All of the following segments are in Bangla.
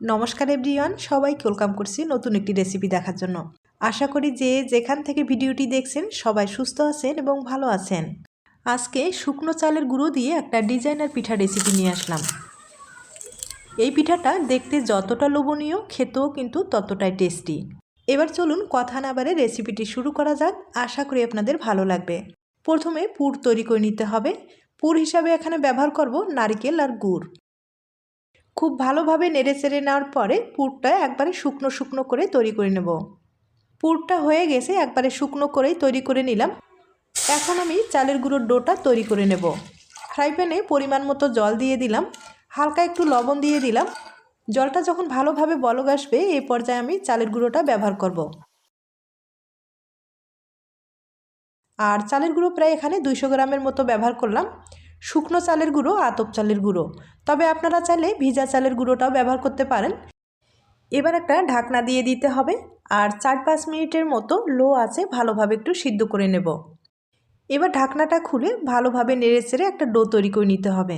নমস্কার এভরিওয়ান, সবাইকে ওয়েলকাম করছি নতুন একটি রেসিপি দেখার জন্য। আশা করি যে যেখান থেকে ভিডিওটি দেখছেন, সবাই সুস্থ আছেন এবং ভালো আছেন। আজকে শুকনো চালের গুঁড়ো দিয়ে একটা ডিজাইনার পিঠা রেসিপি নিয়ে আসলাম। এই পিঠাটা দেখতে যতটা লোভনীয়, খেতেও কিন্তু ততটাই টেস্টি। এবার চলুন কথা না বারে রেসিপিটি শুরু করা যাক। আশা করি আপনাদের ভালো লাগবে। প্রথমে পুর তৈরি করে নিতে হবে। পুর হিসাবে এখানে ব্যবহার করব নারিকেল আর গুড়। খুব ভালোভাবে নেড়ে চেড়ে নেওয়ার পরে পুরটা একবারে শুকনো শুকনো করে তৈরি করে নেব। পুরটা হয়ে গেছে একবারে শুকনো করেই তৈরি করে নিলাম। এখন আমি চালের গুঁড়োর ডোটা তৈরি করে নেব। ফ্রাই প্যানে পরিমাণ মতো জল দিয়ে দিলাম। হালকা একটু লবণ দিয়ে দিলাম। জলটা যখন ভালোভাবে বলক আসবে এই পর্যায়ে আমি চালের গুঁড়োটা ব্যবহার করব। আর চালের গুঁড়ো প্রায় এখানে দুইশো গ্রামের মতো ব্যবহার করলাম। শুকনো চালের গুঁড়ো, আতপ চালের গুঁড়ো। তবে আপনারা চাইলে ভিজা চালের গুঁড়োটাও ব্যবহার করতে পারেন। এবার একটা ঢাকনা দিয়ে দিতে হবে আর চার পাঁচ মিনিটের মতো লো আছে ভালোভাবে একটু সিদ্ধ করে নেব। এবার ঢাকনাটা খুলে ভালোভাবে নেড়ে চেড়ে একটা ডো তৈরি করে নিতে হবে।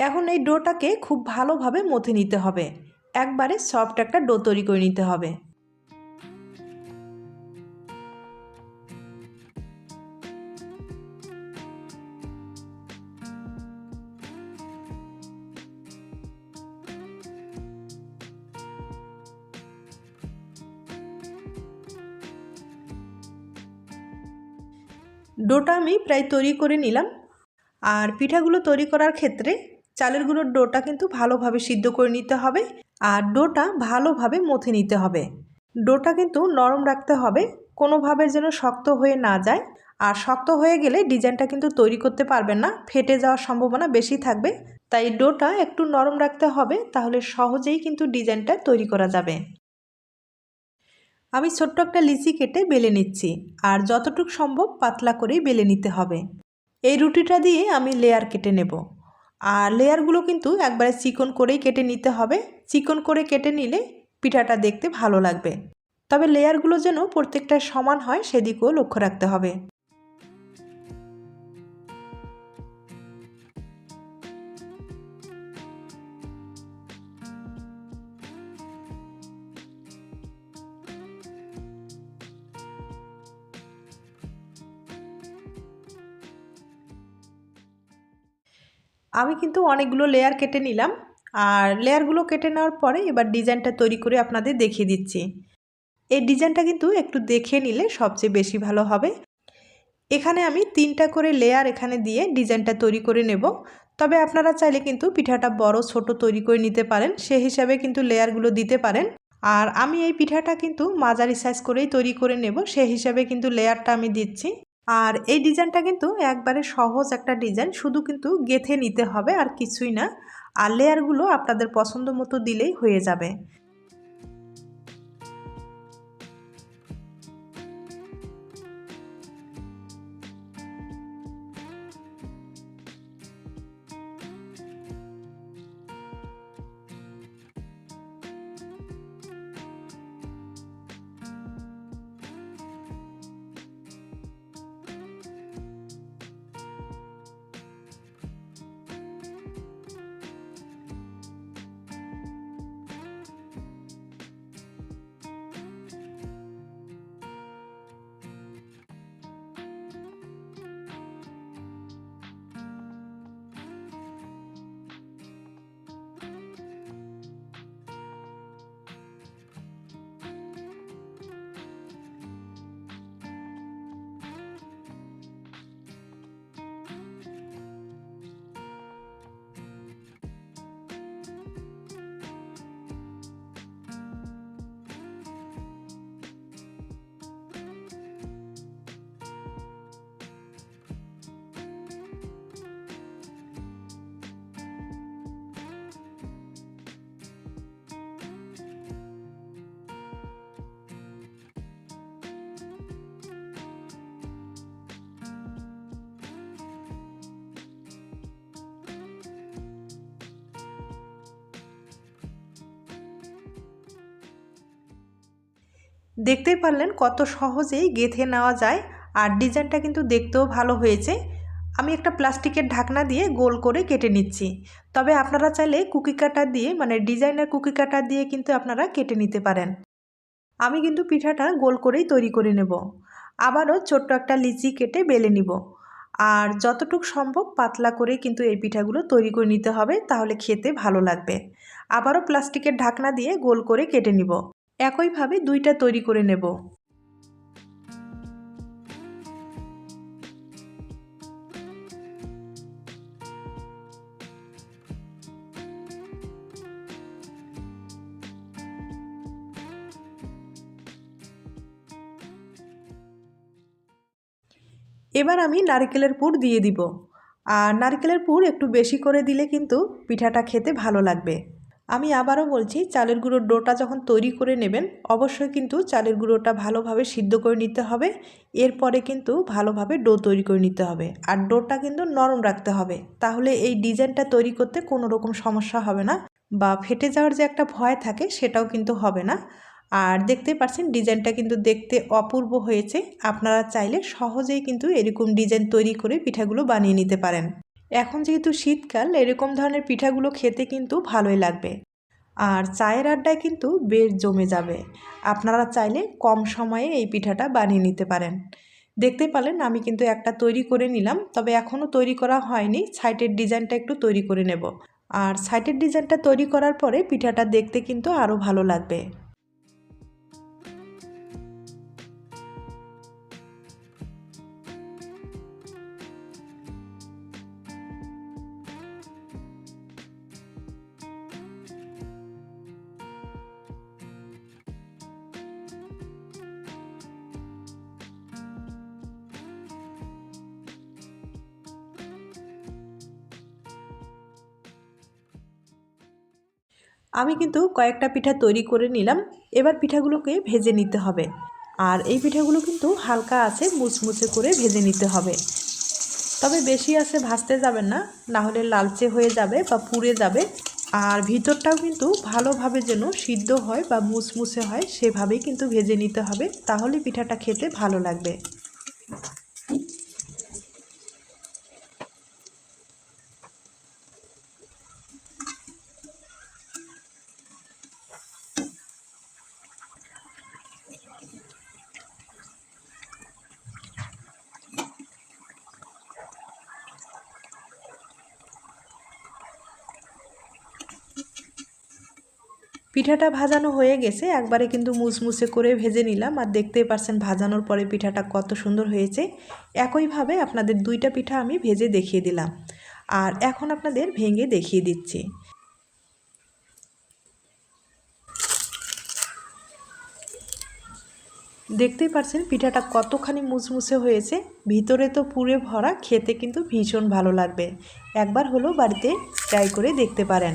এখন এই ডোটাকে খুব ভালোভাবে মথে নিতে হবে। একবারে সফট একটা ডো তৈরি করে নিতে হবে। ডোটা আমি প্রায় তৈরি করে নিলাম। আর পিঠাগুলো তৈরি করার ক্ষেত্রে চালের গুঁড়োর ডোটা কিন্তু ভালোভাবে সিদ্ধ করে নিতে হবে আর ডোটা ভালোভাবে মথে নিতে হবে। ডোটা কিন্তু নরম রাখতে হবে, কোনোভাবে যেন শক্ত হয়ে না যায়। আর শক্ত হয়ে গেলে ডিজাইনটা কিন্তু তৈরি করতে পারবেন না, ফেটে যাওয়ার সম্ভাবনা বেশি থাকবে। তাই ডোটা একটু নরম রাখতে হবে, তাহলে সহজেই কিন্তু ডিজাইনটা তৈরি করা যাবে। আমি ছোট্ট একটা লিচি কেটে বেলে নিচ্ছি, আর যতটুকু সম্ভব পাতলা করেই বেলে নিতে হবে। এই রুটিটা দিয়ে আমি লেয়ার কেটে নেব। আর লেয়ারগুলো কিন্তু একবারে চিকন করেই কেটে নিতে হবে। চিকন করে কেটে নিলে পিঠাটা দেখতে ভালো লাগবে। তবে লেয়ারগুলো যেন প্রত্যেকটা সমান হয়, সেদিকেও লক্ষ্য রাখতে হবে। আমি কিন্তু অনেকগুলো লেয়ার কেটে নিলাম। আর লেয়ারগুলো কেটে নেওয়ার পরে এবার ডিজাইনটা তৈরি করে আপনাদের দেখিয়ে দিচ্ছি। এই ডিজাইনটা কিন্তু একটু দেখে নিলে সবচেয়ে বেশি ভালো হবে। এখানে আমি তিনটা করে লেয়ার এখানে দিয়ে ডিজাইনটা তৈরি করে নেব। তবে আপনারা চাইলে কিন্তু পিঠাটা বড়, ছোট তৈরি করে নিতে পারেন। সে হিসাবে কিন্তু লেয়ারগুলো দিতে পারেন। আর আমি এই পিঠাটা কিন্তু মাঝারি সাইজ করেই তৈরি করে নেব। সে হিসাবে কিন্তু লেয়ারটা আমি দিচ্ছি। আর এই ডিজাইনটা কিন্তু একবারে সহজ একটা ডিজাইন, শুধু কিন্তু গেথে নিতে হবে আর কিছুই না। আর লেয়ারগুলো আপনাদের পছন্দ মতো দিলেই হয়ে যাবে। দেখতেই পারলেন কত সহজেই গেঁথে নেওয়া যায় আর ডিজাইনটা কিন্তু দেখতেও ভালো হয়েছে। আমি একটা প্লাস্টিকের ঢাকনা দিয়ে গোল করে কেটে নিচ্ছি। তবে আপনারা চাইলে কুকি কাটার দিয়ে মানে ডিজাইনার কুকি কাটার দিয়ে কিন্তু আপনারা কেটে নিতে পারেন। আমি কিন্তু পিঠাটা গোল করেই তৈরি করে নেব। আবারও ছোট্ট একটা লিচি কেটে বেলে নিব। আর যতটুক সম্ভব পাতলা করে কিন্তু এই পিঠাগুলো তৈরি করে নিতে হবে, তাহলে খেতে ভালো লাগবে। আবারও প্লাস্টিকের ঢাকনা দিয়ে গোল করে কেটে নিব। একইভাবে দুইটা তৈরি করে নেব। এবার আমি নারকেলের পুর দিয়ে দিব। আর নারকেলের পুর একটু বেশি করে দিলে কিন্তু পিঠাটা খেতে ভালো লাগবে। আমি আবারও বলছি, চালের গুঁড়োর ডোটা যখন তৈরি করে নেবেন, অবশ্যই কিন্তু চালের গুঁড়োটা ভালোভাবে সিদ্ধ করে নিতে হবে। এরপরে কিন্তু ভালোভাবে ডো তৈরি করে নিতে হবে। আর ডোটা কিন্তু নরম রাখতে হবে। তাহলে এই ডিজাইনটা তৈরি করতে কোনো রকম সমস্যা হবে না বা ফেটে যাওয়ার যে একটা ভয় থাকে সেটাও কিন্তু হবে না। আর দেখতে পাচ্ছেন, ডিজাইনটা কিন্তু দেখতে অপূর্ব হয়েছে। আপনারা চাইলে সহজেই কিন্তু এরকম ডিজাইন তৈরি করে পিঠাগুলো বানিয়ে নিতে পারেন। এখন যেহেতু শীতকাল, এরকম ধরনের পিঠাগুলো খেতে কিন্তু ভালোই লাগবে। আর চায়ের আড্ডায় কিন্তু বেশ জমে যাবে। আপনারা চাইলে কম সময়ে এই পিঠাটা বানিয়ে নিতে পারেন। দেখতে পালেন, আমি কিন্তু একটা তৈরি করে নিলাম, তবে এখনও তৈরি করা হয়নি। সাইটের ডিজাইনটা একটু তৈরি করে নেব। আর সাইটের ডিজাইনটা তৈরি করার পরে পিঠাটা দেখতে কিন্তু আরও ভালো লাগবে। আমি কিন্তু কয়েকটা পিঠা তৈরি করে নিলাম। এবার পিঠাগুলোকে ভেজে নিতে হবে। আর এই পিঠাগুলো কিন্তু হালকা আছে, মুচমুচে করে ভেজে নিতে হবে। তবে বেশি আছে ভাজতে যাবেন না না হলে লালচে হয়ে যাবে বা পুড়ে যাবে। আর ভিতরটাও কিন্তু ভালোভাবে যেন সিদ্ধ হয় বা মুচমুচে হয়, সেভাবেই কিন্তু ভেজে নিতে হবে। তাহলে পিঠাটা খেতে ভালো লাগবে। পিঠাটা ভাজানো হয়ে গেছে, একবারে কিন্তু মুসমুসে করে ভেজে নিলাম। আর দেখতেই পারছেন ভাজানোর পরে পিঠাটা কত সুন্দর হয়েছে। একইভাবে আপনাদের দুইটা পিঠা আমি ভেজে দেখিয়ে দিলাম। আর এখন আপনাদের ভেঙে দেখিয়ে দিচ্ছি। দেখতেই পারছেন পিঠাটা কতখানি মুসমুসে হয়েছে। ভিতরে তো পুরে ভরা, খেতে কিন্তু ভীষণ ভালো লাগবে। একবার হলো বাড়িতে ট্রাই করে দেখতে পারেন।